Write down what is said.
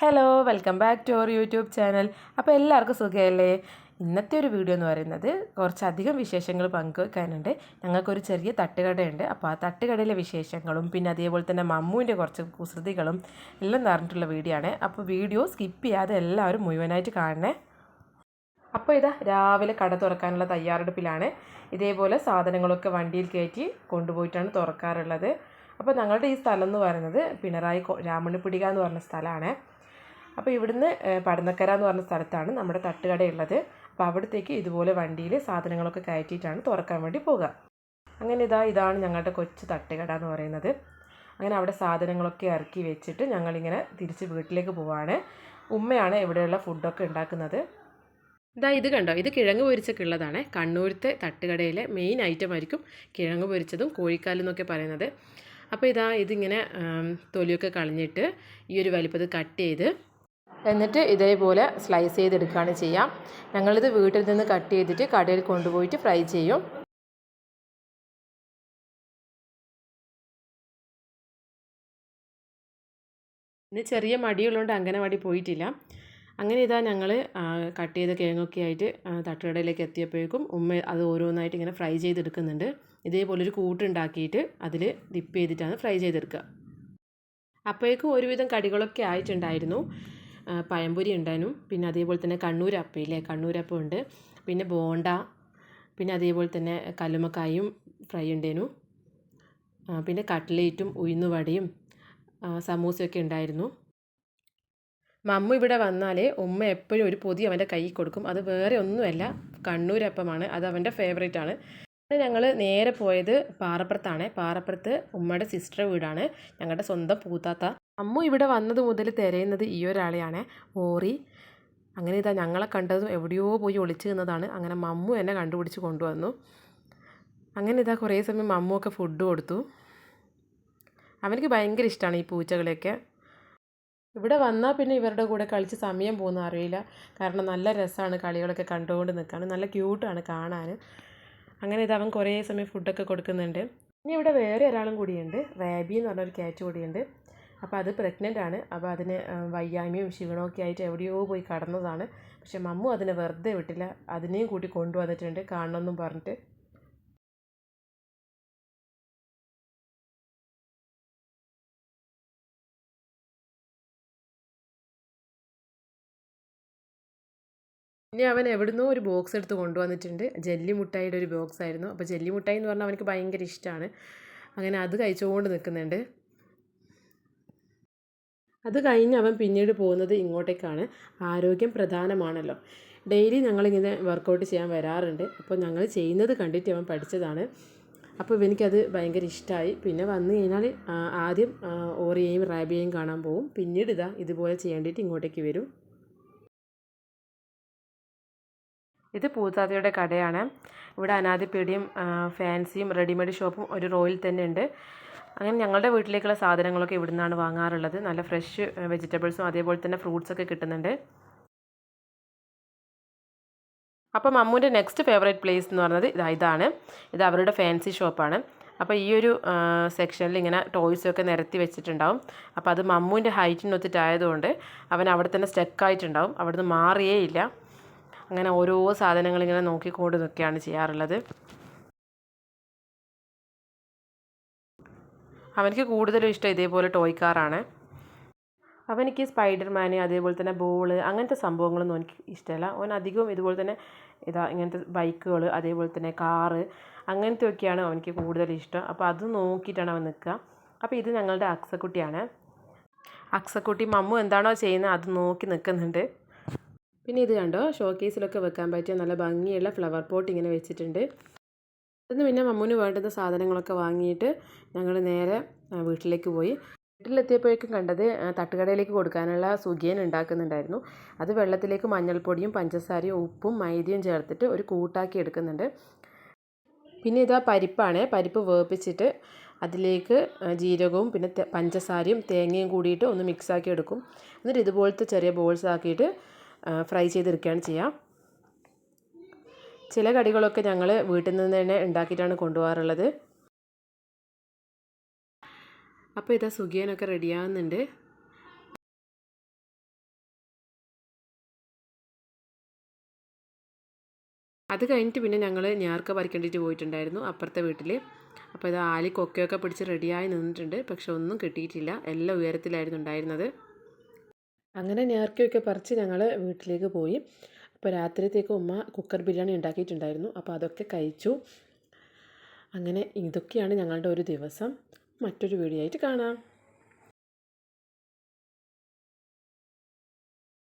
Hello welcome back to our YouTube channel അപ്പോൾ എല്ലാവർക്കും സുഖമല്ലേ? ഇന്നത്തെ ഒരു വീഡിയോ എന്ന് പറയുന്നത് കുറച്ചധികം വിശേഷങ്ങൾ പങ്കുവെക്കാനുണ്ട്. ഞങ്ങൾക്കൊരു ചെറിയ തട്ടുകടയുണ്ട്. അപ്പോൾ ആ തട്ടുകടയിലെ വിശേഷങ്ങളും പിന്നെ അതേപോലെ തന്നെ മമ്മൂവിന്റെ കുറച്ച് കുസൃതികളും എല്ലാം നിറഞ്ഞിട്ടുള്ള വീഡിയോ ആണ്. അപ്പോൾ വീഡിയോ സ്കിപ്പ് ചെയ്യാതെ എല്ലാവരും മുഴുവനായിട്ട് കാണണേ. അപ്പോൾ ഇതാ രാവിലെ കട തുറക്കാനുള്ള തയ്യാറെടുപ്പിലാണ്. ഇതേപോലെ സാധനങ്ങളൊക്കെ വണ്ടിയിൽ കയറ്റി കൊണ്ടുപോയിട്ടാണ് തുറക്കാറുള്ളത്. അപ്പോൾ ഞങ്ങളുടെ ഈ സ്ഥലം എന്ന് പറയുന്നത് പിണറായി രാമണ്ണിപ്പിടിക എന്ന് പറഞ്ഞ സ്ഥലമാണ്. അപ്പോൾ ഇവിടുന്ന് പടന്നക്കര എന്ന് പറഞ്ഞ സ്ഥലത്താണ് നമ്മുടെ തട്ടുകടയുള്ളത് അപ്പോൾ അവിടത്തേക്ക് ഇതുപോലെ വണ്ടിയിൽ സാധനങ്ങളൊക്കെ കയറ്റിയിട്ടാണ് തുറക്കാൻ വേണ്ടി പോകുക അങ്ങനെ ഇതാ ഇതാണ് ഞങ്ങളുടെ കൊച്ചു തട്ടുകട എന്ന് പറയുന്നത്. അങ്ങനെ അവിടെ സാധനങ്ങളൊക്കെ ഇറക്കി വെച്ചിട്ട് ഞങ്ങളിങ്ങനെ തിരിച്ച് വീട്ടിലേക്ക് പോവാണ്. ഉമ്മയാണ് ഇവിടെയുള്ള ഫുഡൊക്കെ ഉണ്ടാക്കുന്നത്. ഇതാ ഇത് കണ്ടോ? ഇത് കിഴങ്ങ് പൊരിച്ചൊക്കെ ഉള്ളതാണ്. കണ്ണൂരത്തെ തട്ടുകടയിലെ മെയിൻ ഐറ്റം ആയിരിക്കും കിഴങ്ങ് പൊരിച്ചതും കോഴിക്കാലെന്നൊക്കെ പറയുന്നത്. അപ്പോൾ ഇതാ ഇതിങ്ങനെ തൊലിയൊക്കെ കളഞ്ഞിട്ട് ഈ ഒരു വലിപ്പത്തിൽ കട്ട് ചെയ്ത് എന്നിട്ട് ഇതേപോലെ സ്ലൈസ് ചെയ്തെടുക്കുകയാണ് ചെയ്യാം. ഞങ്ങളിത് വീട്ടിൽ നിന്ന് കട്ട് ചെയ്തിട്ട് കടയിൽ കൊണ്ടുപോയിട്ട് ഫ്രൈ ചെയ്യും. ഇന്ന് ചെറിയ മടിയുള്ളതുകൊണ്ട് അംഗനവാടി പോയിട്ടില്ല. അങ്ങനെ ഇതാ ഞങ്ങൾ കട്ട് ചെയ്ത കിഴങ്ങൊക്കെ ആയിട്ട് തട്ടുകടയിലേക്ക് എത്തിയപ്പോഴേക്കും ഉമ്മ അത് ഓരോന്നായിട്ട് ഇങ്ങനെ ഫ്രൈ ചെയ്തെടുക്കുന്നുണ്ട്. ഇതേപോലൊരു കൂട്ടുണ്ടാക്കിയിട്ട് അതിൽ ഡിപ്പ് ചെയ്തിട്ടാണ് ഫ്രൈ ചെയ്തെടുക്കുക. അപ്പോഴേക്കും ഒരുവിധം കടികളൊക്കെ ആയിട്ടുണ്ടായിരുന്നു. പഴംപൊരി ഉണ്ടായിരുന്നു. പിന്നെ അതേപോലെ തന്നെ കണ്ണൂരപ്പം ഇല്ലേ കണ്ണൂരപ്പം ഉണ്ട്. പിന്നെ ബോണ്ട പിന്നെ അതേപോലെ തന്നെ കല്ലുമ്മക്കായും ഫ്രൈ ഉണ്ടായിരുന്നു. പിന്നെ കട്ട്ലേറ്റും ഉഴുന്നുവടയും സമൂസയൊക്കെ ഉണ്ടായിരുന്നു. മമ്മ ഇവിടെ വന്നാലേ ഉമ്മ എപ്പോഴും ഒരു പൊതി അവന്റെ കയ്യിൽ കൊടുക്കും. അത് വേറെ ഒന്നുമല്ല. കണ്ണൂരപ്പമാണ്. അത് അവന്റെ ഫേവറേറ്റ് ആണ്. ഞങ്ങൾ നേരെ പോയത് പാറപ്പുറത്താണ്. പാറപ്പുറത്ത് ഉമ്മയുടെ സിസ്റ്റർ വീടാണ്. ഞങ്ങളുടെ സ്വന്തം പൂത്താത്ത അമ്മു ഇവിടെ വന്നത് മുതൽ തിരയുന്നത് ഈ ഒരാളെയാണ്. ഓറി അങ്ങനെ ഇതാ ഞങ്ങളെ കണ്ടതും എവിടെയോ പോയി ഒളിച്ചു നിന്നതാണ്. അങ്ങനെ മമ്മു എന്നെ കണ്ടുപിടിച്ച് കൊണ്ടുവന്നു. അങ്ങനെ ഇതാ കുറേ സമയം മമ്മുവൊക്കെ ഫുഡ് കൊടുത്തു. അവനക്ക് ഭയങ്കര ഇഷ്ടമാണ് ഈ പൂച്ചകളെയൊക്കെ. ഇവിടെ വന്നാൽ പിന്നെ ഇവരുടെ കൂടെ കളിച്ച് സമയം പോകുന്ന അറിയില്ല. കാരണം നല്ല രസമാണ് കളികളൊക്കെ കണ്ടുകൊണ്ട് നിൽക്കാൻ. നല്ല ക്യൂട്ടാണ് കാണാൻ. അങ്ങനെ ഇത് അവൻ കുറേ സമയം ഫുഡൊക്കെ കൊടുക്കുന്നുണ്ട്. ഇനി ഇവിടെ വേറെ ഒരാളും കൂടിയുണ്ട്. റാബി എന്ന് പറഞ്ഞൊരു ക്യാറ്റ് കൂടിയുണ്ട്. അപ്പോൾ അത് പ്രഗ്നന്റ് ആണ്. അപ്പോൾ അതിന് വയ്യായ്മയും ക്ഷീണമൊക്കെ ആയിട്ട് എവിടെയോ പോയി കടന്നതാണ്. പക്ഷെ മമ്മു അതിനെ വെറുതെ വിട്ടില്ല. അതിനെയും കൂട്ടി കൊണ്ടുവന്നിട്ടുണ്ട്. കാണണമെന്നും പറഞ്ഞിട്ട്. പിന്നെ അവൻ എവിടുന്നോ ഒരു ബോക്സ് എടുത്ത് കൊണ്ടുവന്നിട്ടുണ്ട്. ജെല്ലി മുട്ടായിയുടെ ഒരു ബോക്സ് ആയിരുന്നു. അപ്പോൾ ജെല്ലി മുട്ടായി എന്ന് പറഞ്ഞാൽ അവനക്ക് ഭയങ്കര ഇഷ്ടമാണ് അങ്ങനെ അത് കഴിച്ചുകൊണ്ട് നിൽക്കുന്നുണ്ട്. അത് കഴിഞ്ഞ് അവൻ പിന്നീട് പോകുന്നത് ഇങ്ങോട്ടേക്കാണ്. ആരോഗ്യം പ്രധാനമാണല്ലോ. ഡെയിലി ഞങ്ങളിങ്ങനെ വർക്കൗട്ട് ചെയ്യാൻ വരാറുണ്ട്. അപ്പോൾ ഞങ്ങൾ ചെയ്യുന്നത് കണ്ടിട്ട് അവൻ പഠിച്ചതാണ്. അപ്പോൾ എനിക്കത് ഭയങ്കര ഇഷ്ടമായി പിന്നെ വന്നു കഴിഞ്ഞാൽ ആദ്യം ഓറിയയും റാബിയയും കാണാൻ പോകും പിന്നീട് ഇതാ ഇതുപോലെ ചെയ്യേണ്ടിയിട്ട് ഇങ്ങോട്ടേക്ക് വരും. ഇത് പൂത്താത്തയുടെ കടയാണ്. ഇവിടെ അനാദിപ്പീടിയും ഫാൻസിയും റെഡിമെയ്ഡ് ഷോപ്പും ഒരു റോയിൽ തന്നെ ഉണ്ട്. അങ്ങനെ ഞങ്ങളുടെ വീട്ടിലേക്കുള്ള സാധനങ്ങളൊക്കെ ഇവിടെ നിന്നാണ് വാങ്ങാറുള്ളത്. നല്ല ഫ്രഷ് വെജിറ്റബിൾസും അതേപോലെ തന്നെ ഫ്രൂട്ട്സൊക്കെ കിട്ടുന്നുണ്ട്. അപ്പം അമ്മുവിന്റെ നെക്സ്റ്റ് ഫേവറേറ്റ് പ്ലേസ് എന്ന് പറഞ്ഞത് ഇതാ ഇതാണ്. ഇത് അവരുടെ ഫാൻസി ഷോപ്പാണ് അപ്പോൾ ഈ ഒരു സെക്ഷനിൽ ഇങ്ങനെ ടോയ്സൊക്കെ നിരത്തി വെച്ചിട്ടുണ്ടാവും. അപ്പോൾ അത് മമ്മൂന്റെ ഹൈറ്റിനൊത്തിട്ടായതുകൊണ്ട് അവൻ അവിടെ തന്നെ സ്റ്റക്കായിട്ടുണ്ടാവും അവിടുന്ന് മാറിയേ ഇല്ല. അങ്ങനെ ഓരോ സാധനങ്ങളിങ്ങനെ നോക്കിക്കൊണ്ട് നിൽക്കുകയാണ് ചെയ്യാറുള്ളത്. അവനക്ക് കൂടുതലും ഇഷ്ടം ഇതേപോലെ ടോയ് കാറാണ് അവനിക്ക് സ്പൈഡർമാൻ അതേപോലെ തന്നെ ബോൾ അങ്ങനത്തെ സംഭവങ്ങളൊന്നും എനിക്ക് ഇഷ്ടമല്ല. അവൻ അധികവും ഇതുപോലെ തന്നെ ഇതാ ഇങ്ങനത്തെ ബൈക്കുകൾ അതേപോലെ തന്നെ കാറ് അങ്ങനത്തെ ഒക്കെയാണ് അവനിക്ക് കൂടുതൽ ഇഷ്ടം. അപ്പോൾ അത് നോക്കിയിട്ടാണ് അവൻ നിൽക്കുക. അപ്പോൾ ഇത് ഞങ്ങളുടെ അക്സക്കുട്ടിയാണ്. അക്സക്കുട്ടി മമ്മു എന്താണോ ചെയ്യുന്നത് അത് നോക്കി നിൽക്കുന്നുണ്ട്. പിന്നെ ഇത് കണ്ടോ? ഷോക്കേസിലൊക്കെ വെക്കാൻ പറ്റിയ നല്ല ഭംഗിയുള്ള ഫ്ലവർ പോട്ട് ഇങ്ങനെ വെച്ചിട്ടുണ്ട്. അതിന് പിന്നെ മമ്മൂന് വേണ്ടുന്ന സാധനങ്ങളൊക്കെ വാങ്ങിയിട്ട് ഞങ്ങൾ നേരെ വീട്ടിലേക്ക് പോയി. വീട്ടിലെത്തിയപ്പോഴേക്കും കണ്ടത് തട്ടുകടയിലേക്ക് കൊടുക്കാനുള്ള സുഖിയൻ ഉണ്ടാക്കുന്നുണ്ടായിരുന്നു. അത് വെള്ളത്തിലേക്ക് മഞ്ഞൾപ്പൊടിയും പഞ്ചസാരയും ഉപ്പും മൈദയും ചേർത്തിട്ട് ഒരു കൂട്ടാക്കി എടുക്കുന്നുണ്ട്. പിന്നെ ഇതാ പരിപ്പാണ്. പരിപ്പ് വേപ്പിച്ചിട്ട് അതിലേക്ക് ജീരകവും പിന്നെ പഞ്ചസാരയും തേങ്ങയും കൂടിയിട്ട് ഒന്ന് മിക്സാക്കി എടുക്കും. എന്നിട്ട് ഇതുപോലത്തെ ചെറിയ ബോൾസ് ആക്കിയിട്ട് ഫ്രൈ ചെയ്തെടുക്കുകയാണ് ചെയ്യുക ചില കടികളൊക്കെ ഞങ്ങൾ വീട്ടിൽ നിന്ന് തന്നെ ഉണ്ടാക്കിയിട്ടാണ് കൊണ്ടുപോകാറുള്ളത്. അപ്പോൾ ഇതാ സുഖിയനൊക്കെ റെഡിയാകുന്നുണ്ട്. അത് കഴിഞ്ഞിട്ട് പിന്നെ ഞങ്ങൾ ഞാർക്ക പറിക്കേണ്ടിട്ട് പോയിട്ടുണ്ടായിരുന്നു അപ്പുറത്തെ വീട്ടിൽ അപ്പോൾ ഇത് ആലി കൊക്കയൊക്കെ പിടിച്ച് റെഡിയായി നിന്നിട്ടുണ്ട്. പക്ഷെ ഒന്നും കിട്ടിയിട്ടില്ല. എല്ലാം ഉയരത്തിലായിരുന്നു ഉണ്ടായിരുന്നത്. അങ്ങനെ ഞാർക്കയൊക്കെ പറിച്ച് ഞങ്ങൾ വീട്ടിലേക്ക് പോയി. അപ്പോൾ രാത്രിയത്തേക്ക് ഉമ്മ കുക്കർ ബിരിയാണി ഉണ്ടാക്കിയിട്ടുണ്ടായിരുന്നു. അപ്പോൾ അതൊക്കെ കഴിച്ചു. അങ്ങനെ ഇതൊക്കെയാണ് ഞങ്ങളുടെ ഒരു ദിവസം. മറ്റൊരു വീഡിയോ ആയിട്ട് കാണാം.